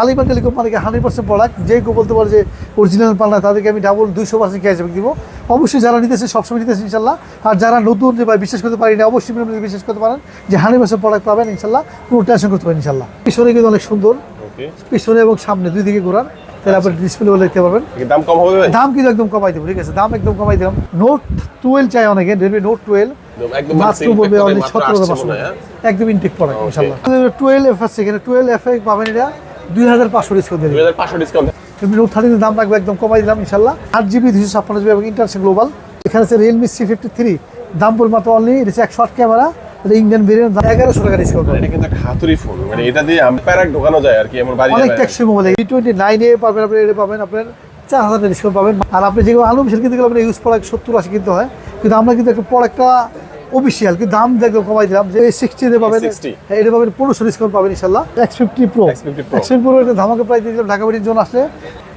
আলিমান telecom মালিকে hundred percent product যে কেউ বলতে পারে যে অরিজিনাল পাল না তাদেরকে আমি ডাবল দুইশো পার্সেন্ট ক্যাশব্যাক দিব। অবশ্যই যারা নিতেছে সবসময় নিতেছে ইনশাল্লাহ। আর যারা নতুন যে ভাই বিশ্বাস করতে পারি না অবশ্যই বিশ্বাস করতে পারেন যে হান্ড্রেড পার্সেন্ট প্রোডাক্ট পাবেন ইনশাল্লাহ কোনো টেনশন করতে পারেন ইনশাল্লাহ। পিছনে কিন্তু অনেক সুন্দর। পিছনে এবং সামনে দুই দিকে ঘোরার তাহলে আপনি ডিসপ্লে দেখতে পাবেন দাম কম হবে দাম কিন্তু একদম কমাই দেবো ঠিক আছে? দাম একদম কমাই দিলাম। নোট টুয়েলভ চাই অনেকে রেডমি নোট টুয়েলভ একদম মনে হয়, হ্যাঁ? ইনটেক পড়া ইনশাল্লাহ। টুয়েলভ এফ আছে এখানে টুয়েলভ এফ পাবেন এটা। দুই হাজার পাঁচশো ডিসকাউন্ট দুই হাজার পাঁচশো ডিসকাউন্ট রেডমি নোট থার্টিনের দাম রাখব একদম কমাই দিলাম ইনশাল্লাহ আট জিবি দুশো ছাপ্পান্ন জিবি এবং ইন্টারন্যাশনাল গ্লোবাল এখানে আছে রিয়েলমি সি ফিফটি থ্রি দাম পড়বে মাত্র অনলি এটা হচ্ছে একশো আট ক্যামেরা এটা ইন্ডিয়ান ভেরিয়েন্ট এগারোশো টাকা ডিসকাউন্ট এটা কিন্তু একটা ফোন মানে এটা দিয়ে প্যারাক ঢোকানো যায় আর কি আমার বাড়ি অনেক ট্যাক্সি মোবাইল ই টোয়েন্টি নাইনে পাবেন আপনি এটা পাবেন আপনার চার হাজার ডিসকাউন্ট পাবেন। আর আপনি যেগুলো আলু মিশাল কিনতে গেলে আপনার ইউজ প্রোডাক্ট সত্তর আশি কিনতে হয়। কিন্তু আমরা কিন্তু একটা প্রোডাক্টটা অফিসিয়াল কিন্তু দাম দেখো কমাই দিলাম যে সিক্সটিতে পাবেন 60 হ্যাঁ, এটা পাবেন পনেরোশো ডিসকাউন্ট পাবেন ইনশাল্লাহ X fifty pro X50 Pro। X fifty pro এটা ধামাকে প্রায় দিয়ে দিলাম ঢাকা বাড়ির জন্য আসলে।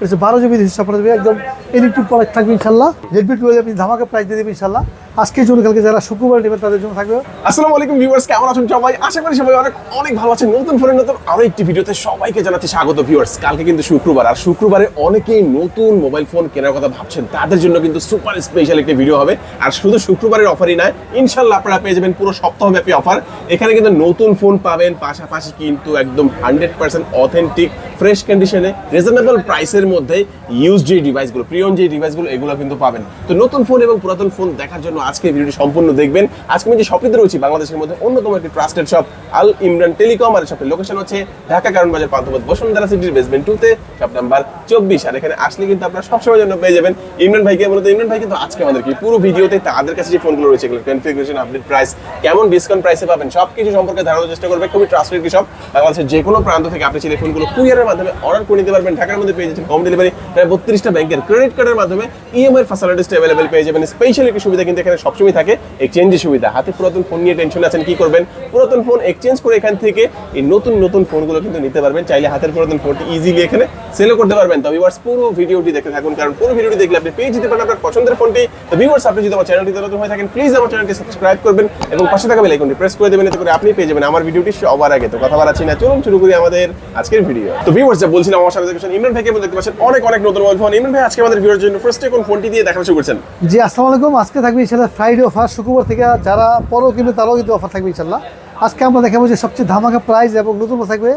এটা বারো জিবি হিসাব করে দেবে একদম ইলেকট্রিক প্রোডাক্ট থাকবে ইনশাল্লাহ রেডমি টুয়েলভ আপনি ধামাকে প্রাইস দিয়ে দেবেন ইনশাল্লাহ আজকের জন্য কালকে যারা শুক্রবার নেবেন তাদের জন্য থাকবে। আসসালামু আলাইকুম ভিউয়ার্স কেমন আছেন সবাই? আশা করি সবাই অনেক অনেক ভালো আছেন। নতুন ফোনের নতুন আরও একটি ভিডিওতে সবাইকে জানাচ্ছি স্বাগত ভিউয়ার্স কালকে কিন্তু শুক্রবার, আর শুক্রবারে অনেকেই নতুন মোবাইল ফোন কেনার কথা ভাবছেন। তাদের জন্য কিন্তু সুপার স্পেশাল একটি ভিডিও হবে। আর শুধু শুক্রবারের অফারই নয় ইনশাল্লাহ আপনারা পেয়ে যাবেন পুরো সপ্তাহব্যাপী অফার এখানে কিন্তু নতুন ফোন পাবেন, পাশাপাশি কিন্তু একদম হান্ড্রেড পার্সেন্ট অথেন্টিক ফ্রেশ কন্ডিশনে রিজনেবল প্রাইসের মধ্যে ইউজ যে ডিভাইসগুলো প্রিয়ন যে ডিভাইসগুলো এগুলো কিন্তু পাবেন। তো নতুন ফোন এবং পুরাতন ফোন দেখার জন্য আজকে ভিডিওটি সম্পূর্ণ দেখবেন। আজকে আমি যে শপিতে রয়েছি, বাংলাদেশের মধ্যে অন্যতম একটি trusted shop Al Imran telecom, আর শপের লোকেশন হচ্ছে ঢাকা কারণ বাজার পান্তপথ বসুন্ধরা সিটির বেসমেন্ট টুতে শপ নাম্বার চব্বিশ। আর এখানে আসলে কিন্তু আপনারা সবসময় জন্য পেয়ে যাবেন। ইমরান ভাইকে মূলত ইমরান ভাই কিন্তু আজকে আমাদেরকে পুরো ভিডিওতে তাদের কাছে যে ফোনগুলো রয়েছে, এগুলো কনফিগারেশন আপডেট প্রাইস কেমন ডিসকাউন্ট প্রাইসে পাবেন সব কিছু সম্পর্কে ধারণার চেষ্টা করবে। খুবই ট্রাস্টেড কি সব বাংলাদেশের যে কোনো প্রান্ত থেকে আপনি চাইলে ফোনগুলো কুরিয়ারের মাধ্যমে অর্ডার করে নিতে পারবেন। ঢাকার মধ্যে পেয়ে যাচ্ছেন হোম ডেলিভারি প্রায় বত্রিশটা ব্যাংকের ক্রেডিট কার্ডের মাধ্যমে ইএমআই ফ্যাসিলিটিসটা অ্যাভেলেবেল পেয়ে যাবেন। স্পেশাল একটি সুবিধা কিন্তু এখানে সবসময় থাকে এক্সচেঞ্জের সুবিধা। হাতে পুরাতন ফোন নিয়ে টেনশন আছেন, কি করবেন? পুরাতন ফোন এক্সচেঞ্জ করে এখান থেকে এই নতুন নতুন ফোনগুলো কিন্তু নিতে পারবেন। চাইলে হাতের পুরাতন ফোনটি ইজিলি এখানে সেলও করতে পারবেন। তো ভিউয়ার্স পুরো ভিডিওটি দেখতে থাকুন, কারণ পুরো ভিডিওটি দেখলে আপনি পেয়ে যেতে পারেন আপনার পছন্দের ফোনটি তো ভিউয়ার্স আপনি যদি আমার চ্যানেলটিতে নতুন হয়ে থাকেন প্লিজ আমার চ্যানেলটি সাবস্ক্রাইব করবেন এবং পাশে থাকা বেল আইকনটি প্রেস করে দেবেন, এতে করে আপনি পেয়ে যাবেন আমার ভিডিওটি সবার আগে। তো কথা বাড়াচ্ছি না, চলুন শুরু করি আমাদের আজকের ভিডিও তো ভিউয়ার্স যা বলছিলাম, আমার সাথে দেখছেন ইমরান ভাইকে দেখতে পাচ্ছেন অনেক অনেক নতুন মোবাইল ফোন ইমরান ভাই, আজকে আমাদের ভিডিওর জন্য ফার্স্টে কোন ফোনটি দিয়ে দেখানো শুরু করছেন? জি, আসসালামু আলাইকুম। আজকে থাকবে ইনশাল্লাহ ফ্রাইডে অফার শুক্রবার থেকে যারা পরও কিনবে তারাও কিন্তু অফার থাকবে ইনশাল্লাহ। আজকে আমরা দেখাবো যে সবচেয়ে ধামাকা প্রাইস এবং নতুন থাকবে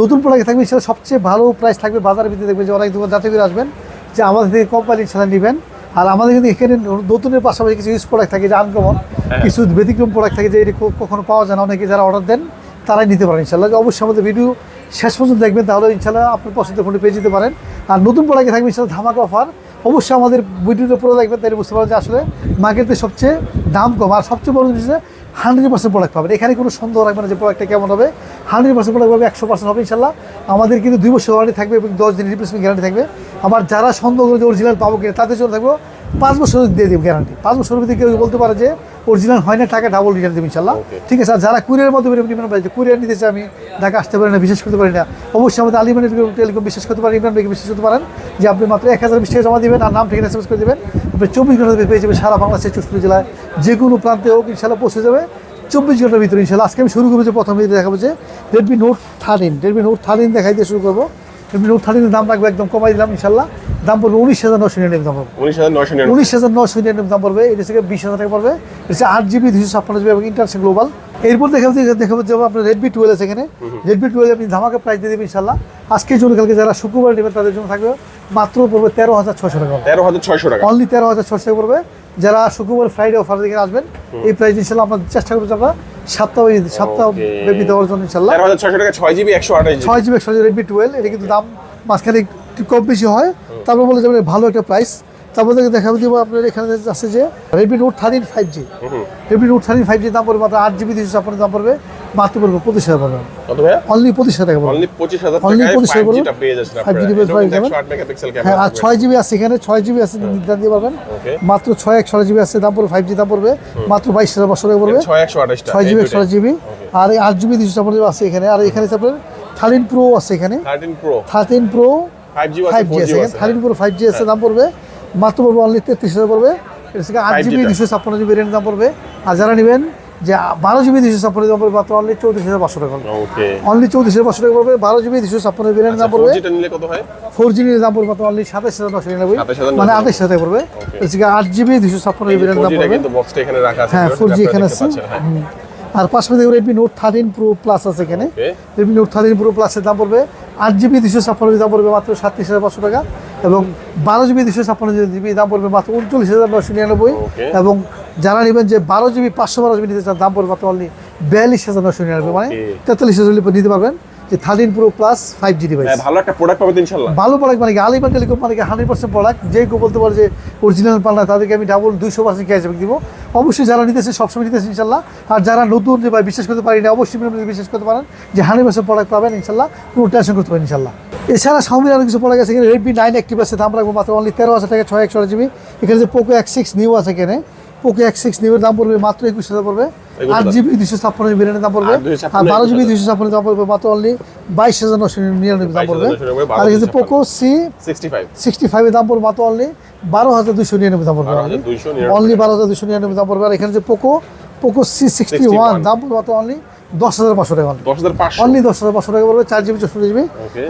নতুন প্রোডাক্ট থাকবে ইনশাল্লাহ সবচেয়ে ভালো প্রাইস থাকবে বাজারের ভিতরে দেখবে যে অনেক দোকান যাতে করে আসবেন যে আমাদের থেকে কোম্পানি ইনশাল্লাহ নেবেন। আর আমাদের কিন্তু এখানে নতুনের পাশাপাশি কিছু ইউজ প্রোডাক্ট থাকে যে আনকমন কিছু ব্যতিক্রম প্রোডাক্ট থাকে যে এটি কখনো পাওয়া যায় না অনেকে যারা অর্ডার দেন তারাই নিতে পারেন ইনশাল্লাহ। অবশ্যই আমাদের ভিডিও শেষ পর্যন্ত দেখবেন তাহলে ইনশাল্লাহ আপনার পছন্দের ফোনটি পেয়ে যেতে পারেন। আর নতুন প্রোডাক্টে থাকবে ইনশাল্লাহ ধামাকা অফার অবশ্যই আমাদের ভিডিওটা পুরো দেখবেন, তাহলে বুঝতে পারবেন যে আসলে মার্কেটে সবচেয়ে দাম কম। আর সবচেয়ে বড় জিনিস হান্ড্রেড পার্সেন্ট প্রোডাক্ট পাবেন। এখানে কোনো সন্দেহ রাখবে না যে প্রোডাক্টটা কেমন হবে। হান্ড্রেড পার্সেন্ট প্রোডাক্ট পাবে, একশো পার্সেন্ট হবে ইনশাল্লাহ। আমাদের কিন্তু দুই বছর ওয়ারেন্টি থাকবে এবং দশ দিন রিপ্লেসমেন্ট গ্যারান্টি থাকবে। আবার যারা সন্দেহ করে যে অরিজিনাল পাবো কিনা, তাদের জন্য থাকব পাঁচ বছর দিয়ে দেবো গ্যারান্টি পাঁচ বছরের ভিতরে কেউ বলতে পারে যে অরিজিনাল হয় না টাকা ডাবল রিটার্ন দেবো ইনশাল্লাহ। ঠিক আছে আর যারা কুরিয়ার মাধ্যমে নেবেন ভাই কুরিয়ার নিতে চাই আমি ঢাকা আসতে পারি না বিশেষ করতে পারি না। অবশ্যই আমাদের আলিমানের টেলিকম বিশ্বাস করতে পারেন ইমরান ভাইকে বিশ্বাস করতে পারেন যে আপনি মাত্র এক হাজার বিশ টাকা জমা দেবেন আর নাম ঠিকানা এসএমএস করে দেবেন। আপনি চব্বিশ ঘণ্টা পেয়ে যাবেন সারা বাংলাদেশের চৌষট্টি জেলায়। যে কোনো প্রান্তে হোক ইনশাল্লাহ পৌঁছে যাবে। চব্বিশ ঘণ্টার ভিতরে ইনশাল্লাহ। আজকে আমি শুরু করব যে প্রথম দেখাবো যে Redmi note thirteen Redmi note thirteen দেখাই দিয়ে শুরু করব। রেডমি নোট থার্টিনের দাম রাখব একদম কমাই দিলাম ইনশাল্লাহ। দাম পড়বে উনিশ হাজার নশো নিরানব্বই দাম পড়বে। উনিশ হাজার উনিশ নশো নিরানব্বই দাম পড়বে এটা থেকে বিশ হাজার টাকা পড়বে। এটা আট জিবি দুশো ছাপ্পান্ন জিবি এবং ইন্টারন্যাশনাল গ্লোবাল। এরপর দেখাবো যে- দেখাবো যে আপনার রেডমি টুয়েলভ আছে এখানে। রেডমি টুয়েলভ আপনি ধামাকা প্রাইস দিয়ে দেবেন ইনশাল্লাহ আজকের জন্য কালকে যারা শুক্রবার নেবেন তাদের জন্য থাকবে মাত্র পড়বে তেরো হাজার ছশো টাকা তেরো হাজার ছয়শো টাকা। অনলি তেরো হাজার ছশো টাকা পড়বে। যারা শুক্রবার ফ্রাইডে অফার দিকে আসবেন এই প্রাইস ইনশাল্লাহ আমরা চেষ্টা করব আমরা সপ্তাহ সপ্তাহ Okay. দেওয়ার জন্য ইনশাল্লাহ তেরো হাজার ছয়শো টাকা ছয় জিবি একশো আঠাশ ছয় জিবি একশো রেডমি টুয়েলভ এটা কিন্তু দাম মাঝখানে একটু কম বেশি হয়। তারপর বলে যাবেন ভালো একটা প্রাইস তারপর থেকে দেখাবো দিব আপনার এখানে আছে যে Redmi note thirteen five G Redmi note thirteen five G দাম পড়বে মাত্র আট জিবি দুশো ছাপ্পান্ন দাম পড়বে মাত্র পড়বে পঁচিশ হাজার পড়বে। অনলি পঁচিশ হাজার টাকা অনলি পঁচিশ হাজার 25,000 ফাইভ বলুন। জিটা পেয়ে যাচ্ছেন 5G আপনারা। device এটাও পাই কিন্তু যাবেন। একশো আট মেগাপিক্সেল হ্যাঁ আর ছয় জিবি আছে এখানে ছয় জিবি আছে নির্ধারণ দিয়ে পারবেন মাত্র ছয় একশো জিবি আছে দাম পড়বে ফাইভ জি দাম পড়বে। মাত্র বাইশ হাজার পাঁচশো টাকা পড়বে। ছয় আঠাশটা ছয় জিবি একশো জিবি আর আট জিবি দুশো ছাপ্পান্ন আছে এখানে। আর এখানে আছে আপনার থার্টিন প্রো আছে এখানে। Thirteen pro thirteen pro five G আছে ফাইভ জি ফোর জি আছে থার্টিন প্রো ফাইভ জি আছে দাম পড়বে। মাত্র পড়বে অনলি তেত্রিশ হাজার পড়বে। এটা থেকে আট জিবি। দুশো ছাপ্পান্ন জিবি দাম পড়বে। আর যারা নেবেন যে বারো জিবি দুশো ছাপ্পান্ন দাম পড়বে মাত্র অনলি চৌত্রিশ হাজার পাঁচশো টাকা অনলি চৌত্রিশ হাজার পাঁচশো টাকা পড়বে বারো জিবি দুশো ছাপ্পান্ন ভেরিয়েন্টের দাম পড়বে। ফোর জিবি দাম পড়বে মাত্র অনলি সাতাশ হাজার নশো নিরানব্বই। মানে আঠাশ হাজার পড়বে। আট জিবি দুশো ছাপ্পান্ন ভেরিয়েন্টের দাম 4G পড়বে। কিন্তু বক্সটা এখানে রাখা আছে হ্যাঁ ফোর জি এখানে আছে। হ্যাঁ। আর পাশাপাশি Redmi note thirteen pro plus আছে এখানে. রেডমি নোট থার্টিন প্রো প্লাসের দাম পড়বে আট জিবি দুশো ছাপ্পান্ন দাম পড়বে মাত্র সাতত্রিশ হাজার পাঁচশো টাকা এবং বারো জিবি দুশো ছাপ্পান্ন জিবি দাম পড়বে মাত্র উনচল্লিশ হাজার নশো নিরানব্বই. এবং যারা নেবেন যে বারো জিবি পাঁচশো বারো জিবি নিতে চান দাম পড়বে মাত্র অনলি বিয়াল্লিশ হাজার নশো নিরানব্বই মানে তেতাল্লিশ হাজার নিতে পারবেন। যে thirteen pro plus five G device ভালো একটা প্রোডাক্ট পাবেন ইনশাআল্লাহ ভালো প্রোডাক্ট মানে কি? আলিবান টেলিকম মানে কি? হান্ড্রেড পার্সেন্ট প্রোডাক্ট যে কেউ বলতে পারে যে অরিজিনাল পাল না তাদেরকে আমি ডাবল দুইশো পার্সেন্ট ক্যাশব্যাক দিব। অবশ্যই যারা নিতেছে সবসময় নিতেছে ইনশাল্লাহ। আর যারা নতুন যে বিশ্বাস করতে পারি না অবশ্যই বিশ্বাস করতে পারেন যে হান্ড্রেড পার্সেন্ট প্রোডাক্ট পাবেন ইনশাল্লাহ। কোনো টেনশন করতে পারেন ইনশাল্লাহ। এছাড়া সামনে আরও কিছু প্রোডাক্ট আছে এখানে রেডমি নাইন অ্যাক্টিভ আছে। দাম রাখব মাত্র অনলি তেরো হাজার টাকা ছয় একশো জিবি এখানে যে পোকো এক্স সিক্স নিউ আছে এখানে। পোকো এক্স সিক্স নিউয়ের দাম পড়বে মাত্র একুশ হাজার পড়বে। আট জিবি দুশো ছাপ্পান্ন জিবি দাম পড়বে। আর বারো জিবি দুশো ছাপ্পান্ন দাম পড়বে মাত্র অনলি বাইশ হাজার নশো নিরানব্বই দাম পড়বে। আর এখানে পোকো সি 65 সিক্সটি ফাইভের দাম পড়বে মাত্র অনলি বারো হাজার দুশো নিরানব্বই দাম পড়বে। অনলি বারো হাজার দুশো নিরানব্বই দাম পড়বে। আর এখানে যে Poco Poco C sixty one দাম পড়বে মাত্র অনলি দশ হাজার পাঁচশো টাকা only। 10500 অনলি দশ হাজার পাঁচশো টাকা পড়বে চার জিবি চৌষট্টি জিবি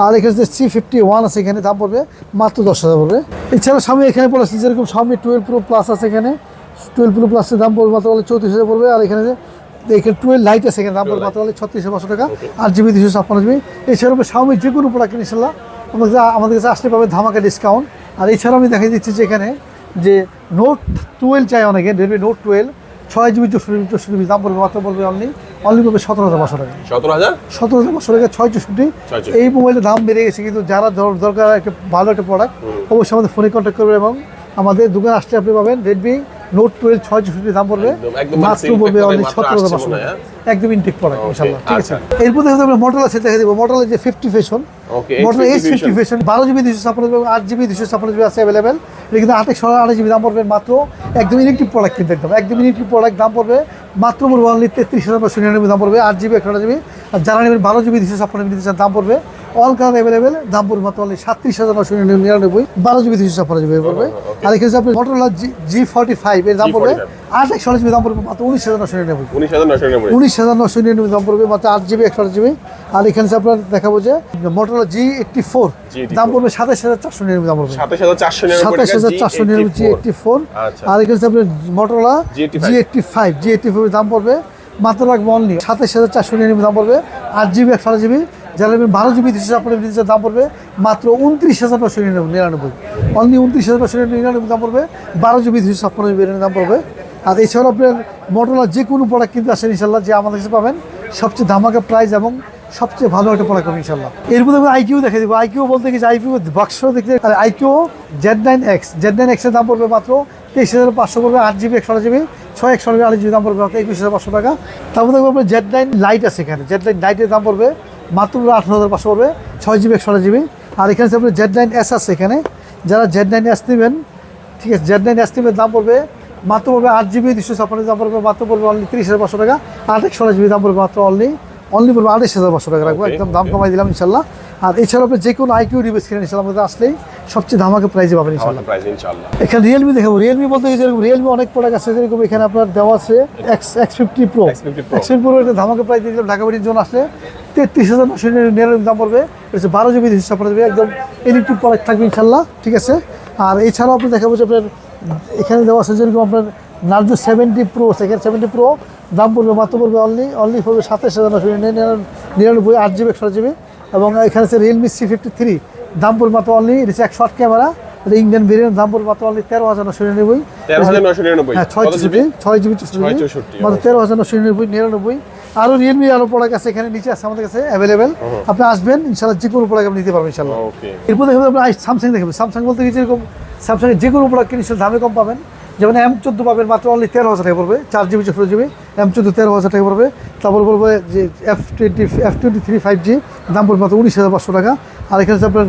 আর এখানে যে সি ফিফটি ওয়ান আছে এখানে দাম পড়বে মাত্র দশ হাজার পড়বে। এছাড়া স্বামী এখানে পড়েছে যেরকম স্বামী টুয়েলভ প্রো প্লাস আছে এখানে। টুয়েলভ প্রো প্লাসের দাম পড়বে মাত্র চৌত্রিশ হাজার পড়বে আর এখানে যে এখানে টুয়েলভ লাইট আছে এখানে দাম পড়বে মাত্র ছত্রিশ হাজার পাঁচশো টাকা আট জিবি দুশো ছাপ্পান্ন জিবি এছাড়া স্বামী যে কোনো প্রোডাক্ট ইনশাল্লাহ আমাদের কাছে- আমাদের কাছে আসলে পাবে ধামাকা ডিসকাউন্ট আর এছাড়াও আমি দেখাই দিচ্ছি যে এখানে যে নোট টুয়েলভ চাই অনেকে রেডমি নোট টুয়েলভ ছয় জিবি চৌষট্টি জিবি চৌষট্টি জিবি দাম পড়বে মাত্র পড়বে আপনি অনলি পড়বে সতেরো হাজার পাঁচশো টাকা। 17000 সতেরো হাজার পাঁচশো টাকা ছয় চৌষট্টি। এই মোবাইলের দাম বেড়ে গেছে কিন্তু যারা দরকার একটা ভালো একটা প্রোডাক্ট অবশ্যই আমাদের ফোনে কন্ট্যাক্ট করবে এবং আমাদের দোকানে আসলে আপনি পাবেন রেডমি নোট টুয়েলভ ছয় চৌষট্টি দাম পড়বে মাত্র পড়বে মাত্র সতেরো পাঁচশো হয়, একদম ইনটেক প্রোডাক্ট ইনশাল্লাহ ঠিক আছে। আচ্ছা। এরপর দেখতে আমরা মোটরলা সেট দেখে দিব। যে fifty fusion Motorola H50 fifty fusion বারো জিবি দুশো ছাপ্পান্ন জিবি আট জিবি দুশো ছাপ্পান্ন জিবি আছে অ্যাভেলেবেল এটা কিন্তু আঠাশ আঠাশ জিবি দাম পড়বে মাত্র। একদম ইলেকট্রিক প্রোডাক্ট কিন্তু একদম। একদম ইলেকট্রিক প্রোডাক্ট দাম পড়বে মাত্র পড়বে অনলি তেত্রিশ হাজার নশো নিরানব্বই দাম পড়বে। আট জিবি একশো জিবি আর যারা নেবেন বারো জিবি দুশো ছাপ্পান্ন জিবি দাম পড়বে অল কালার অ্যাভেলেবেল দাম পড়বে মাত্র সাতত্রিশ হাজার নশো নিরানব্বই। বারো জিবি দুশো ছাপ্পান্ন জিবি পড়বে। আর এখানে আপনি মোটরলা জি ফর্টি ফাইভ এর দাম পড়বে আট একশো জিবি দাম পড়বে মাত্র উনিশ হাজার নশো নিরানব্বই। উনিশ হাজার নশো নিরানব্বই। দাম পড়বে মাত্র আট জিবি একশো জিবি। আর এখানে আপনার দেখাবো যে মোটরলা জি এইটটি ফোর দাম পড়বে সাতাশ হাজার চারশো নিরানব্বই দাম পড়বে। 27499 সাতাশ হাজার চারশো নিরানব্বই জি এইটটি ফোর। আর এখানে আপনার Motorola G eighty five G eighty ফাইভের দাম পড়বে মাত্র রাখব অনলি সাতাশ হাজার চারশো নিরানব্বই দাম পড়বে। আট জিবি একশো জিবি। যারা বারো জিবি দুশো ছাপ্পান্ন জিবি দাম পড়বে মাত্র উনত্রিশ হাজার নশো নিরানব্বই। অনলি উনত্রিশ হাজার নশো নিরানব্বই দাম পড়বে। বারো জিবি দুশো ছাপ্পান্ন জিবি দাম পড়বে। আর এছাড়াও আপনার মোটরলা যে কোনো প্রোডাক্ট কিন্তু আসেন ইনশাল্লাহ যে আমাদের কাছে পাবেন সবচেয়ে ধামাকা প্রাইস এবং সবচেয়ে ভালো একটা প্রোডাক্ট পাবেন ইনশাল্লাহ এর মধ্যে আমি আইকিউ দেখে দেবো। আইকিউ বলতে যে আইকিউ বাক্স দেখতে আর iQOO Z nine X Z nine এক্সের দাম পড়বে মাত্র তেইশ হাজার পাঁচশো পড়বে, আট জিবি, একশো জিবি, ছয়, একশো জিবি, আট জিবি দাম পড়বে মাত্র একুশ হাজার পাঁচশো টাকা। তারপর দেখব আপনার জেড নাইন লাইট আছে এখানে। জেড নাইন লাইটের দাম পড়বে মাত্র আঠারো হাজার পাঁচশো পড়বে ছয় জিবি একশো জিবি আর এখানে আপনার জেড নাইন এস আছে এখানে। যারা জেড নাইন এস নেবেন ঠিক আছে জেড নাইন এস নেবেন দাম পড়বে মাত্র পড়বে আট জিবি দুশো ছাপ্পান্ন দাম পড়বে মাত্র পড়বে অনলি তিরিশ হাজার পাঁচশো টাকা। আট একশো জিবি দাম পড়বে মাত্র অনলি অনলি পড়বে আড়াইশ হাজার পাঁচশো টাকা। রাখব একদম দাম কমাই দিলাম ইনশাল্লাহ। আর এছাড়া আপনি যে কোনো আইকিউ ডিভাইস কিনেন ইনশাল্লাহ আমাদের আসলেই সবচেয়ে ধামাকে প্রাইজে পাবেন ইনশাল্লাহ। এখানে রিয়েলমি দেখাবো। রিয়েলমি বলতে যেরকম রিয়েলমি অনেক প্রোডাক্ট আছে যেরকম এখানে আপনার দেওয়া আছে X X fifty pro X50 Pro। X fifty pro এটা ধামাকে প্রাইস দিয়ে দিলাম। ঢাকা বাড়ির জন্য আসলে তেত্রিশ হাজার নশো নিরানব্বই দাম পড়বে। এটা হচ্ছে বারো জিবি দুশো ছাপ্পান্ন জিবি একদম ইলেকট্রিক প্রোডাক্ট থাকবে ইনশাল্লাহ ঠিক আছে? আর এছাড়াও আপনি দেখাবো যে আপনার এখানে দেওয়া আছে যেরকম আপনার Narzo seventy pro second seventy pro দাম পড়বে মাত্র পড়বে অনলি অনলি পড়বে সাতাশ হাজার নশো নিরানব্বই আট জিবি একশো জিবি। এবং এখানে আছে রিয়েলমি সি ফিফটি থ্রি দাম পড়বে মাত্র অনলি এটা হচ্ছে এক শর্ট ক্যামেরা এটা ইন্ডিয়ান ভেরিয়েন্ট দাম পড়বে মাত্র অনলি তেরো হাজার নশো নিরানব্বই। হ্যাঁ ছয় জিবি ছয় জিবি চৌষট্টি ছয় জিবি চৌষট্টি, মাত্র তেরো হাজার নশো নিরানব্বই নিরানব্বই। আরও রিয়েলমি আরও প্রোডাক্ট আছে এখানে নিচে আছে আমাদের কাছে অ্যাভেলেবেল আপনি আসবেন ইনশাল্লাহ যে কোনো প্রোডাক্ট আপনি নিতে পারবেন ইনশাল্লাহ ওকে এরপর দেখবেন আপনি স্যামসাং দেখবেন স্যামসাং বলতে কি যেরকম স্যামসাংয়ের যে কোনো প্রোডাক্ট সেটা দামে কম পাবেন। যেমন এম চোদ্দ পাবেন মাত্র অনলি তেরো হাজার টাকা পড়বে। চার জিবি চৌষট্টি জিবি এম চোদ্দ তেরো হাজার টাকা পড়বে। তারপর বলবে যে F twenty F twenty three five G দাম পড়বে মাত্র উনিশ হাজার পাঁচশো টাকা। আর এখানে আপনার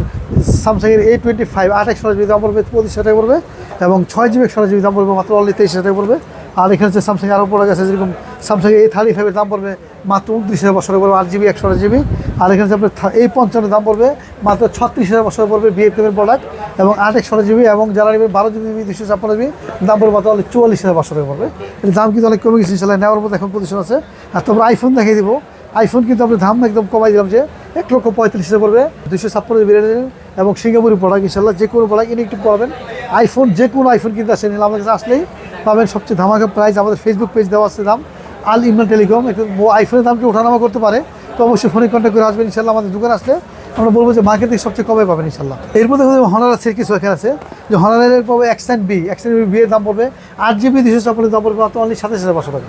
স্যামসাংয়ের এ টোয়েন্টি ফাইভ আট একশো জিবি দাম পড়বে পঁচিশ হাজার টাকা পড়বে। এবং ছয় জিবি একশো জিবি দাম পড়বে মাত্র অনলি তেইশ হাজার টাকা পড়বে। আর এখানে হচ্ছে স্যামসাং আরও প্রোডাক্ট আছে, যেরকম স্যামসাং এই থার্টি ফাইভের দাম পড়বে মাত্র উনত্রিশ হাজার বছরে পড়বে আট জিবি একশো আট জিবি আর এখানে হচ্ছে এই পঞ্চান্ন দাম পড়বে মাত্র ছত্রিশ হাজার বছরে পড়বে বিএফএমের প্রোডাক্ট এবং আট, একশো জিবি এবং যারা নেবে বারো জিবি দুশো ছাপ্পান্ন জিবি দাম পড়বে মাত্র অনলি চুয়াল্লিশ হাজার বছরে পড়বে। এর দাম কিন্তু অনেক কমে গেছে ইনশাল্লাহ নেওয়ার মতো এখন পজিশন আছে। আর তোমরা আইফোন দেখিয়ে দিব। আইফোন কিন্তু আপনি দাম একদম কমাই দিলাম যে এক লক্ষ পঁয়ত্রিশ হাজার পড়বে দুশো ছাপ্পান্ন জিবি এবং সিঙ্গাপুরি প্রোডাক্ট ইনশাল্লাহ যে কোনো প্রোডাক্ট ইনেকটিভ পাবেন আইফোন যে কোনো আইফোন কিনতে আসেন আমাদের কাছে আসলেই পাবেন সবচেয়ে ধামাকা প্রাইস আমাদের ফেসবুক পেজ দেওয়া আছে দাম। আল ইমরান টেলিকম একটু আইফোনের দামকে ওঠানামা করতে পারে? তো অবশ্যই ফোনে কন্ট্যাক্ট করে আসবেন ইনশাল্লাহ আমাদের দোকান আসলে আমরা বলব যে মার্কেট থেকে সবচেয়ে কমে পাবেন ইনশাল্লাহ এর মধ্যে হনার আছে কিছু এখানে আছে। যে হনারের পাবে এক্সেন্ট বি এক্সেন্ট বি বিয়ের দাম পড়বে আট জিবি দুশো ছাপ্পান্ন দাম পড়বে অনলি সাতাশ হাজার পাঁচশো টাকা।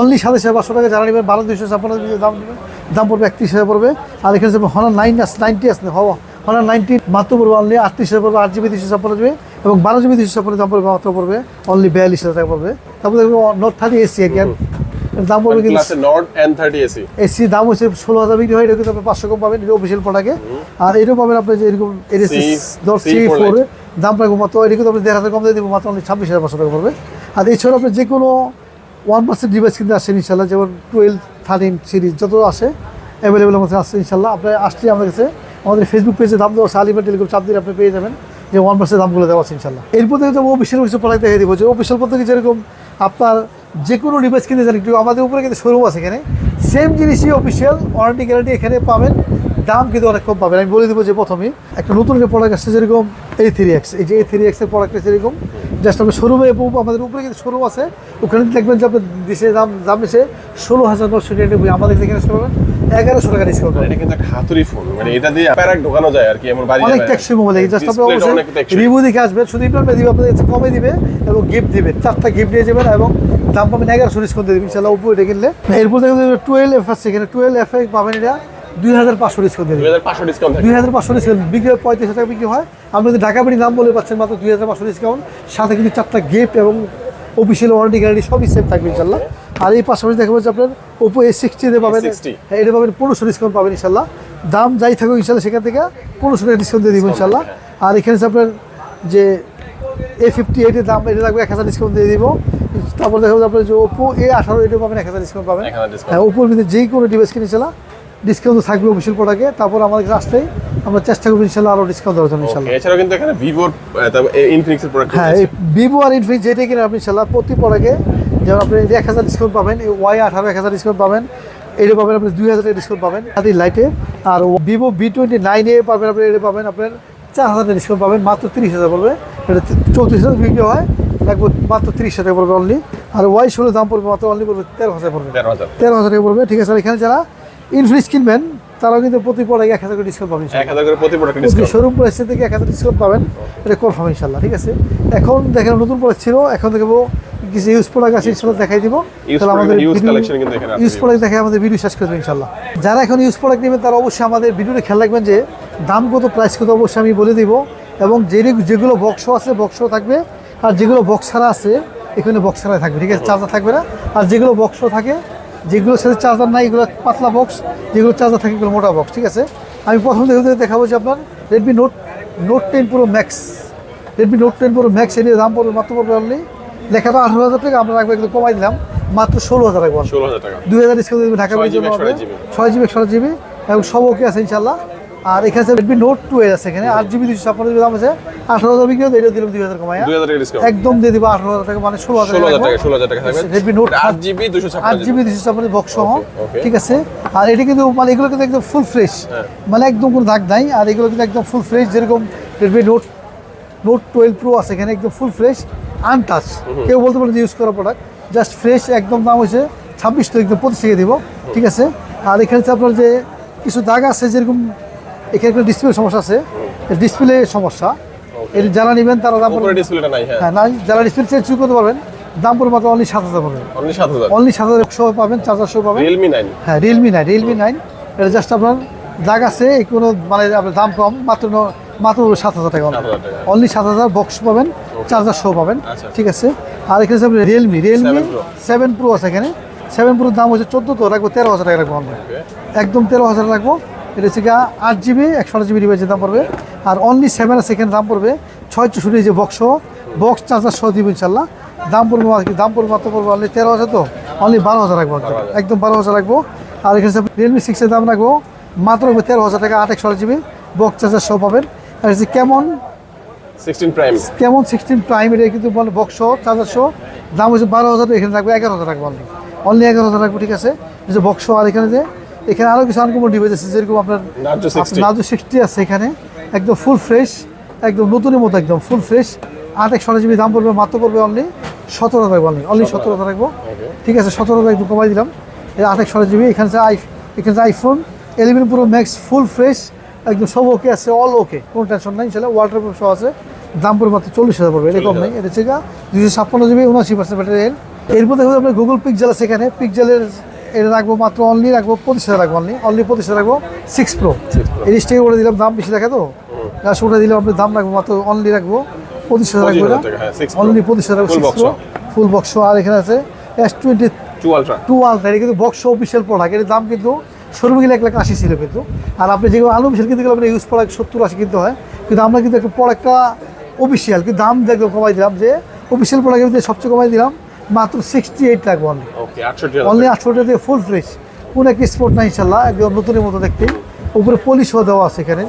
অনলি সাতাশ হাজার পাঁচশো টাকা যারা নেবেন বারো দুশো ছাপ্পান্ন দাম নেবেন দাম পড়বে একত্রিশ হাজার পড়বে। আর এখানে হনার নাইন আছে নাইনটি আছে হওয়া হনার নাইনটি মাত্র পড়বে অনলি আটত্রিশ হাজার পড়বে আট জিবি দুশো ছাপ্পান্ন এবং বারো জিবি দুশো ছাপ্পান্ন দাম পড়বে মাত্র পড়বে অনলি বিয়াল্লিশ হাজার টাকা পড়বে। তারপরে দেখব নোট থার্টি এসি আর কি দাম পড়বে কিন্তু ক্লাসে not N thirty AC AC দাম হচ্ছে ষোলো হাজার বিক্রি হয় এটা কিন্তু আপনি পাঁচশো কম পাবেন এটা অফিসিয়াল প্রোডাক্টে আর এটাও পাবেন আপনি যে এরকম এডিসি দশ সি ফোর দাম রাখব মাত্র এটা কিন্তু আপনি দেড় হাজার কম দিয়ে দেবো মাত্র অনলি ছাব্বিশ হাজার পাঁচশো টাকা পড়বে। আর এছাড়াও আপনি যে কোনো ওয়ান পার্সেন্ট ডিভাইস কিন্তু আসেন ইনশাল্লাহ যেমন টুয়েলভ থার্টিন সিরিজ যত আসে অ্যাভেলেবেল আমাদের আসছে ইনশাল্লাহ আপনি আসলে আমাদের কাছে আমাদের ফেসবুক পেজে দাম দেওয়া আছে আলিমেন্ট টেলিকম চাপ দিলে আপনি পেয়ে যাবেন। যে ওয়ান পার্সেন্ট দামগুলো দেওয়া আছে ইনশাল্লাহ। এরপর থেকে তো অফিসিয়াল কিছু প্রোডাক্ট দেখে দিব যে অফিসিয়াল থেকে যেরকম, আপনার যে কোনো ডিভাইস কিনতে জানি একটু আমাদের উপরে কিন্তু শোরুম আছে এখানে। সেম জিনিসই অফিসিয়াল ওয়ারেন্টি গ্যারান্টি এখানে পাবেন। দাম কিন্তু অনেক কম পাবেন। আমি বলে দেবো যে প্রথমেই একটা নতুন যে প্রোডাক্ট আসছে যেরকম এই থ্রি এক্স এই যে এই থ্রি এক্সের প্রোডাক্ট আছে যেরকম জাস্ট আপনি শোরুমে আমাদের উপরে কিন্তু শোরুম আছে। ওখানে দেখবেন যে আপনার দেশে দাম দাম এসে ষোলো হাজার নশো নিরানব্বই, আমাদের এখানে পারবেন এগারোশো টাকা ডিসকাউন্ট এটা কিন্তু একটা হাতুড়ি ফোন মানে এটা দিয়ে প্যারাক ঢোকানো যায় আর কি এমন বাড়ি অনেক ট্যাক্সি মোবাইল জাস্ট আপনার অবশ্যই রিভিউ দেখে আসবেন শুধু ইমরান দিবে আপনাদের কমে দিবে এবং গিফট দিবে চারটা গিফট দিয়ে যাবেন এবং দাম পাবেন এগারোশো ডিসকাউন্ট দিয়ে দেবেন। ইনশাল্লাহ উপরে এটা কিনলে। এরপর টুয়েলভ এফ আছে এখানে টুয়েলভ এফ পাবেন এটা দুই হাজার পাঁচশো ডিসকাউন্ট দুই হাজার পাঁচশো ডিসকাউন্ট দুই হাজার পাঁচশো ডিসকাউন্ট বিক্রি পঁয়ত্রিশ হাজার টাকা বিক্রি হয়। আপনি যদি ঢাকা বাড়ি নাম বলে পাচ্ছেন মাত্র দুই হাজার পাঁচশো ডিসকাউন্ট সাথে কিন্তু চারটা গিফট এবং অফিসিয়াল ওয়ারেন্টি গ্যারান্টি সবই সেম থাকবে ইনশাল্লাহ আর এই পাশাপাশি দেখা যাচ্ছে আপনার ওপো এ সিক্সটিতে পাবেন। হ্যাঁ এটা পাবেন পনেরোশো ডিসকাউন্ট পাবেন ইনশাল্লাহ দাম যাই থাকুক ইনশাল্লাহ সেখান থেকে পনেরোশো টাকা ডিসকাউন্ট দিয়ে দিব ইনশাল্লাহ আর এখানে আপনার যে এ ফিফটি এইটের দাম এটা লাগবে এক হাজার ডিসকাউন্ট দিয়ে দিব। তারপর দেখা যাবে আপনার যে ওপো এ আঠারো এটা পাবেন এক হাজার ডিসকাউন্ট পাবেন। হ্যাঁ ওপোর ভিতরে যেই কোনো ডিভাইস কিনে ইনশাল্লাহ ডিসকাউন্ট থাকবে অফিসিয়াল প্রোডাক্টে তারপর আমাদের কাছে আসলেই আমরা চেষ্টা করব ইনশাল্লাহ আরও ডিসকাউন্ট দেওয়ার জন্য ইনশাল্লাহ এছাড়াও কিন্তু এখানে ভিভোর তারপর ইনফিনিক্সের প্রোডাক্ট হ্যাঁ ভিভো আর ইনফিনিক্স যেটাই কিনে আপনি ইনশাল্লাহ প্রতি প্রোডাক্টে যেমন আপনি এক হাজার ডিসকাউন্ট পাবেন এই ওয়াই আঠারো এক হাজার ডিসকাউন্ট পাবেন এটা পাবেন আপনি দুই হাজার ডিসকাউন্ট পাবেন। হাতি লাইটে আর ভিভো বি টোয়েন্টি নাইনে পাবেন আপনি এটা পাবেন আপনার চার হাজার ডিসকাউন্ট পাবেন মাত্র তিরিশ হাজার পড়বে। এটা চৌত্রিশ হাজার বিক্রি হয় লাগবে মাত্র তিরিশ হাজার পড়বে অনলি আর ওয়াই ষোলো দাম পড়বে মাত্র অনলি পড়বে তেরো হাজার পড়বে। তেরো হাজার। তেরো হাজার টাকা পড়বে ঠিক আছে। আর এখানে যারা ইনফিনিক্স কিনবেন তারাও কিন্তু প্রতি প্রোডাক্টে এক হাজার করে ডিসকাউন্ট পাবেন এক হাজার করে প্রতি প্রোডাক্ট শোরুম প্রাইসের থেকে এক হাজার ডিসকাউন্ট পাবেন এটা কনফার্ম ইনশাল্লাহ ঠিক আছে? এখন দেখেন নতুন প্রোডাক্ট ছিল এখন দেখব কিছু ইউজ প্রোডাক্ট আছে ইনশাল্লাহ দেখাই দিব। এখানে আছে। ইউজ প্রোডাক্ট দেখে আমাদের ভিডিও শেষ করে দেবো ইনশাল্লাহ যারা এখন ইউজ প্রোডাক্ট নেবেন তারা অবশ্যই আমাদের ভিডিওতে খেয়াল রাখবেন যে দাম কত প্রাইস কত অবশ্যই আমি বলে দিব। এবং যে যেগুলো বক্স আছে বক্সও থাকবে। আর যেগুলো বক্স ছাড়া আছে এখানে বক্স থাকবে ঠিক আছে? চার্জার থাকবে না। আর যেগুলো বক্সও থাকে যেগুলোর সাথে চার্জার নাই এগুলো পাতলা বক্স যেগুলো চার্জার থাকে এগুলো মোটা বক্স ঠিক আছে? আমি প্রথম দেখে দেখাবো যে আপনার Redmi note note ten pro max Redmi note ten pro max এর দাম পড়বে মাত্র পড়বে অনলি লেখা তো আঠারো হাজার টাকা আমরা রাখব এগুলো কমাই দিলাম মাত্র ষোলো হাজার রাখব দুই হাজার ডিসকাউন্ট ঢাকা ছয় বাড়ির GB, জন্য হবে। 128 GB ছয় জিবি একশো জিবি এবং সব ওকে আছে ইনশাল্লাহ আর এখানে রেডমি নোট টু আছে এখানে। আট জিবি দুশো ছাপ্পান্ন জিবি দাম আছে। আঠারো হাজার বিক্রি এটা দিলাম দুই হাজার কমায় একদম দিয়ে দিব আঠারো হাজার টাকা মানে ষোলো হাজার ষোলো হাজার টাকা ষোলো হাজার টাকা থাকবে। রেডমি নোট আট জিবি দুশো আট জিবি। দুশো ছাপ্পান্ন বক্স সহ। ঠিক আছে? আর এটা কিন্তু মানে এগুলো কিন্তু একদম ফুল ফ্রেশ হ্যাঁ। মানে একদম কোনো দাগ নাই। আর এগুলো কিন্তু একদম ফুল ফ্রেশ যেরকম Redmi note note twelve pro আছে এখানে একদম ফুল ফ্রেশ আনটাচ কেউ বলতে পারে যে ইউজ করা প্রোডাক্ট জাস্ট ফ্রেশ একদম দাম হয়েছে ছাব্বিশ তো একদম পঁচিশ থেকে দিব। ঠিক আছে? আর এখানে আপনার যে কিছু দাগ আছে যেরকম এখানে একটা ডিসপ্লে সমস্যা আছে? ডিসপ্লে সমস্যা। এর যারা নেবেন তারা দাম ডিসপ্লেটা নাই হ্যাঁ। হ্যাঁ না যারা ডিসপ্লে চেঞ্জ করতে পারবেন। দাম পড়বে মাত্র অনলি সাত হাজার পড়বে। অনলি সাত হাজার। অনলি সাত হাজার সহ পাবেন চার্জার সহ পাবেন। রিয়েলমি নাইন হ্যাঁ রিয়েলমি নাইন রিয়েলমি নাইন এটা জাস্ট আপনার দাগ আছে এই কোনো মানে আপনার দাম কম মাত্র মাত্র সাত হাজার টাকা 7,000 টাকা। অনলি সাত হাজার বক্স পাবেন চার্জার সহ পাবেন। আচ্ছা। ঠিক আছে? আর এখানে আপনার Realme Realme 7 Pro। Seven pro আছে এখানে। সেভেন প্রোর দাম হচ্ছে চোদ্দ তো রাখব তেরো হাজার টাকা রাখব আমরা। একদম তেরো হাজার রাখব। এটা হচ্ছে আট জিবি একশো জিবি ডিভাইসের দাম পড়বে। আর অনলি সেভেন আছে এখানে দাম পড়বে ছয় চৌষট্টি যে বক্স বক্স চার্জার সহ দিব ইনশাল্লাহ দাম পড়বে আর কি দাম পড়বে মাত্র পড়বে অনলি তেরো হাজার তো? অনলি বারো হাজার রাখব একদম। বারো হাজার রাখব। আর এখানে রিয়েলমি সিক্সের দাম রাখব মাত্র তেরো হাজার টাকা আট একশো জিবি বক্স চার্জার সহ পাবেন। আর হচ্ছে কেমন? সিক্সটিন প্রাইম কেমন সিক্সটিন প্রাইম এটা কিন্তু বলে বক্স চার্জার শো দাম হচ্ছে বারো হাজার এখানে রাখব এগারো হাজার রাখব অনলি অনলি এগারো হাজার রাখব ঠিক আছে? যে বক্স আর এখানে যে এখানে আরও কিছু আনকমন ডিভাইস আছে যেরকম আপনার Narzo 60 নাজু সিক্সটি আছে এখানে একদম ফুল ফ্রেশ একদম নতুনের মতো একদম ফুল ফ্রেশ আট একশো জিবি দাম পড়বে মাত্র পড়বে অনলি সতেরো হাজার অনলি অনলি সতেরো। রাখব ঠিক আছে সতেরো একদম কমাই দিলাম। এই আট একশো জিবি এখানে আছে আই এখানে আছে iPhone eleven pro max full fresh একদম সব ওকে আছে অল ওকে কোনো টেনশন নাই ইনশাল্লাহ ওয়াটার প্রুফ সহ আছে। দাম পড়বে মাত্র চল্লিশ হাজার পড়বে এরকম নেই এটা হচ্ছে দুশো ছাপ্পান্ন জিবি উনআশি পার্সেন্ট ব্যাটারি এরপর দেখো আপনার গুগল পিকজেল আছে এখানে পিকজেলের এটা রাখব মাত্র অনলি রাখব পঁচিশ হাজার রাখব অনলি অনলি পঁচিশ হাজার রাখব সিক্স প্রো এই স্টেকে করে দিলাম দাম বেশি দেখে তো? ওটা দিলাম আপনি দাম রাখব মাত্র অনলি রাখব পঁচিশ হাজার রাখব 25,000 টাকা, হ্যাঁ, 6 Pro। অনলি পঁচিশ হাজার Full six pro full box আর এখানে আছে S twenty two ultra two ultra এটা কিন্তু বক্স অফিসিয়াল প্রোডাক্টের দাম কিন্তু শোরুমে গেলে এক লাখ আশি ছিল কিন্তু। আর আপনি যেগুলো আলু অফিসিয়াল কিনতে গেলে আপনার ইউজ প্রোডাক্ট সত্তর আশি কিনতে হয়। কিন্তু আমরা কিন্তু একটা প্রোডাক্টটা অফিসিয়াল কিন্তু দাম একদম কমাই দিলাম যে অফিসিয়াল প্রোডাক্টের মধ্যে সবচেয়ে কমাই দিলাম মাত্র সিক্সটি এইট রাখব অনলি অনলি আটশো টাকা। দিয়ে ফুল ফ্রেশ কোনো একটা স্পোর্ট না ইনশাল্লাহ একদম নতুনের মতো দেখতে। উপরে পলিশও দেওয়া আছে এখানে।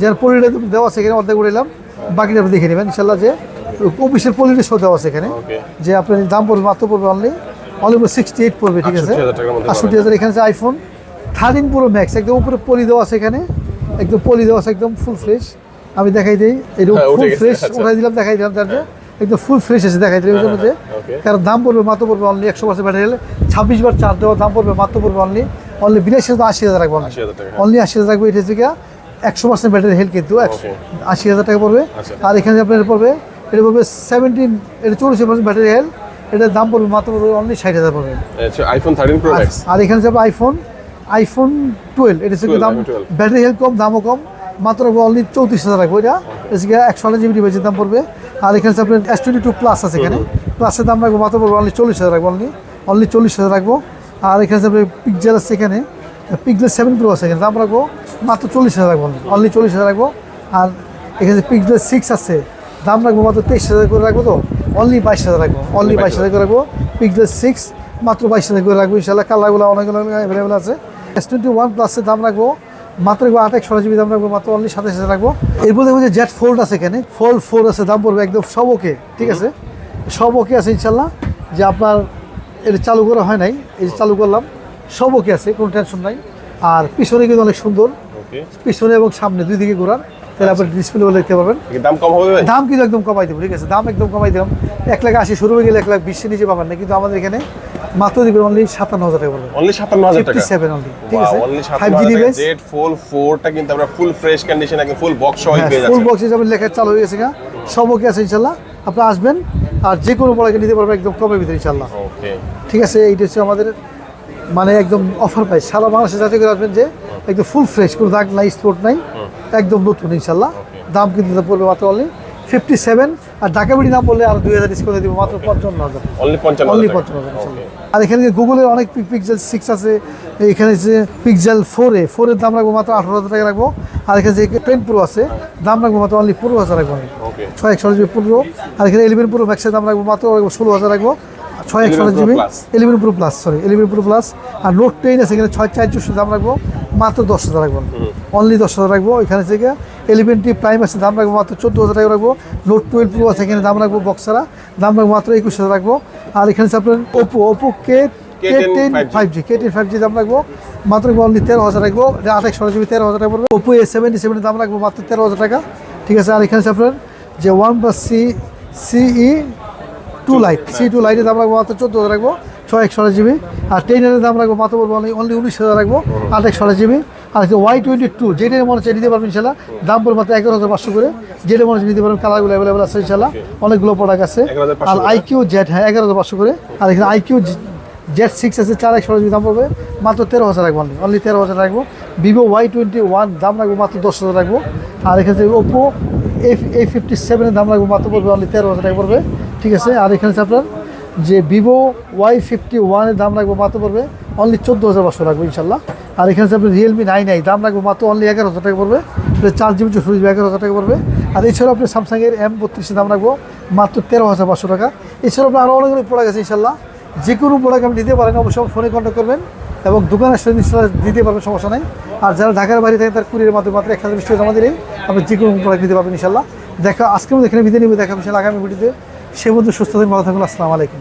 যার পলিটা দেওয়া আছে এখানে অর্ধেক উড়াইলাম। বাকিটা আপনি দেখে নেবেন ইনশাল্লাহ যে অফিসের পলিটা শো দেওয়া আছে এখানে। যে আপনার দাম পড়বে মাত্র পড়বে অনলি অনলি সিক্সটি এইট পড়বে ঠিক আছে? 68,000 টাকার আটষট্টি হাজার এখানে আছে আইফোন থার্টিন পুরো ম্যাক্স একদম উপরে পলি দেওয়া আছে এখানে। একদম পলি দেওয়া আছে একদম ফুল ফ্রেশ আমি দেখাই দিই এটা হ্যাঁ, ফুল ফ্রেশ আচ্ছা। উঠাই দিলাম দেখাই দিলাম যে একদম ফুল ফ্রেশ এসে দেখাই দিলাম ওই জন্য যে। ওকে কারণ দাম পড়বে মাত্র পড়বে অনলি একশো পার্সেন্ট ব্যাটারি হলে। ছাব্বিশ বার চার্জ দেওয়া দাম পড়বে মাত্র পড়বে অনলি অনলি বিরাশি হাজার আশি হাজার রাখব অনলি আশি হাজার রাখব এটা হচ্ছে গিয়া একশো পার্সেন্ট ব্যাটারি হেল কিন্তু একশো আশি হাজার টাকা পড়বে। আচ্ছা। আর এখানে আপনার পড়বে এটা পড়বে সেভেন্টিন এটা চল্লিশ পার্সেন্ট ব্যাটারি হেল এটার দাম পড়বে মাত্র পড়বে অনলি ষাট হাজার পড়বে। আইফোন থার্টিন প্রো ম্যাক্স আর এখানে যাবে আইফোন আইফোন টুয়েলভ এটা হচ্ছে 12, দাম ব্যাটারি হেলথ কম দামও কম মাত্র অনলি চৌত্রিশ হাজার রাখব এটা এদিকে একশো আঠাশ জিবি ডিভাইসের দাম পড়বে। আর এখানে হচ্ছে আপনার এস টোয়েন্টি টু প্লাস আছে এখানে প্লাসের দাম রাখব মাত্র পড়বে অনলি চল্লিশ হাজার রাখব অনলি অনলি চল্লিশ হাজার রাখব। আর এখানে আপনার পিকজেল আছে এখানে পিকজেল সেভেন প্রো আছে এখানে দাম রাখব মাত্র চল্লিশ হাজার রাখব অনলি চল্লিশ হাজার রাখব। আর এখানে পিকজেল সিক্স আছে দাম রাখব মাত্র তেইশ হাজার করে রাখব তো অনলি বাইশ হাজার রাখব অনলি বাইশ হাজার। করে রাখব। পিকজেল সিক্স মাত্র বাইশ হাজার করে রাখব ইনশাল্লাহ কালারগুলো অনেকগুলো অ্যাভেলেবেল আছে। এস টোয়েন্টি ওয়ান প্লাসের দাম রাখব মাত্র রাখব আট একশো জিবি দাম রাখব মাত্র অনলি সাতাশ হাজার রাখব। এরপর দেখব যে জেট ফোল্ড আছে এখানে। ফোল্ড ফোর আছে দাম পড়বে একদম সব ওকে ঠিক আছে? সব ওকে আছে ইনশাল্লাহ। যে আপনার এটা চালু করা হয় নাই এই যে চালু করলাম সব ওকে আছে কোনো টেনশন নাই। আর পিছনে কিন্তু অনেক সুন্দর। পিছনে এবং সামনে দুই দিকে ঘোরার। তাহলে আপনার ডিসপ্লে বলে দেখতে পারবেন। দাম কম হবে দাম কিন্তু একদম কমাই দেবো ঠিক আছে? দাম একদম কমাই দিলাম। এক লাখ আশি শুরু হয়ে গেলে এক লাখ বিশের নিচে পাবেন না। কিন্তু আমাদের এখানে মাত্র দিবেন অনলি সাতান্ন হাজার টাকা পড়বে। অনলি সাতান্ন হাজার টাকা? ফিফটি সেভেন অনলি ঠিক আছে? অনলি ফাইভ সাতান্ন হাজার ডিভাইস জেড ফুল ফোরটা কিন্তু আমরা ফুল ফ্রেশ কন্ডিশন একদম ফুল বক্স সহ পেয়ে ফুল বক্স হিসাবে লেখা চালু হয়ে গেছে গা। সব ওকে আছে ইনশাল্লাহ। আপনি আসবেন আর যে কোনো পড়াকে নিতে পারবেন একদম কমের ভিতরে ইনশাল্লাহ। ওকে ঠিক আছে এইটা হচ্ছে আমাদের মানে একদম অফার প্রাইস সারা বাংলাদেশে যাতে করে আসবেন যে একদম ফুল ফ্রেশ কোনো দাগ নাই স্পোর্ট নাই একদম নতুন ইনশাল্লাহ। দাম কিন্তু পড়বে মাত্র অনলি ফিফটি সেভেন আর ঢাকা বিড়ি না বললে আর দুই হাজার ডিসকাউন্ট দিব মাত্র পঞ্চান্ন হাজার। অনলি পঞ্চান্ন হাজার। আর এখানে গুগলের অনেক পিকজেল সিক্স আছে এখানে যে পিক্সেল ফোরে ফোরের দাম রাখব মাত্র আঠারো হাজার টাকা রাখব। আর এখানে যে টেন প্রো আছে দাম রাখব মাত্র অনলি পনেরো হাজার রাখব। ছয় একশো পনেরো। আর এখানে এলিভেন প্রো ম্যাক্সের দাম রাখব মাত্র ষোলো হাজার রাখব। ছয় একশো 11 Pro GB. Eleven pro plus sorry eleven pro plus আর নোট টেন আছে এখানে ছয় চার চুষো দাম রাখব মাত্র দশ হাজার রাখব। অনলি দশ হাজার রাখব এখানে থেকে এলিভেন টি প্রাইম আছে দাম রাখব মাত্র চোদ্দ হাজার টাকা রাখব। নোট টুয়েলভ প্রো আছে এখানে দাম রাখব বক্সারা দাম রাখব মাত্র একুশ হাজার রাখব। আর এখানে আছে আপনার Oppo Oppo K K ten five G K ten five G দাম রাখব মাত্র অনলি তেরো হাজার রাখব। আঠাশ ষোলো জিবি তেরো হাজার টাকা পড়বে। ওপো এ সেভেন্টি সেভেনের দাম রাখব মাত্র তেরো হাজার টাকা। ঠিক আছে আর এখানে আছে আপনার যে one plus C CE two lite C two লাইটের দাম রাখব মাত্র চোদ্দ হাজার রাখব। ছয় একশো জিবি। আর টেনের দাম রাখব মাত্র বলব অনলি উনিশ হাজার রাখব। আট একশো জিবি। আর ওয়াই টোয়েন্টি টু যেটার মনে হচ্ছে নিতে পারবেন ইনশাল্লাহ। দাম পড়বে মাত্র এগারো হাজার পাঁচশো করে। যেটা মনে হচ্ছে নিতে পারবেন কালারগুলো অ্যাভেলেবেল আছে ইনশাল্লাহ। অনেকগুলো প্রোডাক্ট আছে। আর। আইকিউ জেড হ্যাঁ এগারো হাজার পাঁচশো করে। আর এখানে আইকিউ জেড সিক্স আছে চার একশো জিবি দাম পড়বে। মাত্র তেরো হাজার রাখব অনলি অনলি তেরো হাজার রাখব। ভিভো ওয়াই টোয়েন্টি ওয়ান দাম রাখব মাত্র দশ হাজার রাখব। আর এখানে ওপো এ ফিফটি সেভেনের দাম রাখব মাত্র পড়বে অনলি তেরো হাজার টাকা পড়বে। ঠিক আছে, আর এখানে হচ্ছে আপনার যে ভিভো ওয়াই ফিফটি ওয়ানের দাম রাখব মাত্র পড়বে অনলি চোদ্দ হাজার পাঁচশো রাখব ইনশাল্লাহ। আর এখানে হচ্ছে আপনার রিয়েলমি নাইন আই দাম রাখব মাত্র অনলি এগারো হাজার টাকা পড়বে। চার জিবি চৌষট্টি জিবি এগারো হাজার টাকা পড়বে। আর এছাড়াও আপনি স্যামসাংয়ের এম বত্রিশের দাম রাখব মাত্র তেরো হাজার পাঁচশো টাকা। এছাড়াও আপনার আরও অনেকগুলো প্রোডাক্ট আছে ইনশাল্লাহ। যে কোনো প্রোডাক্ট আপনি দিতে পারেন, অবশ্যই ফোনে কন্ট্যাক্ট করবেন এবং দোকানে আসলে ইনশাল্লাহ দিতে পারবেন, সমস্যা নাই। আর যারা ঢাকার বাইরে থাকেন, তার কুরিয়ার মাধ্যমে মাত্র এক হাজার বিশ টাকা জমা দিলেই আপনি যে কোনো প্রোডাক্ট দিতে পারবেন ইনশাল্লাহ। দেখা আজকে মধ্যে এখানে বিদায় নিবে, দেখা বিশাল আগামী ভিডিওতে। সে বন্ধু সুস্থ থাকুন ভালো থাকুন আসসালামু আলাইকুম।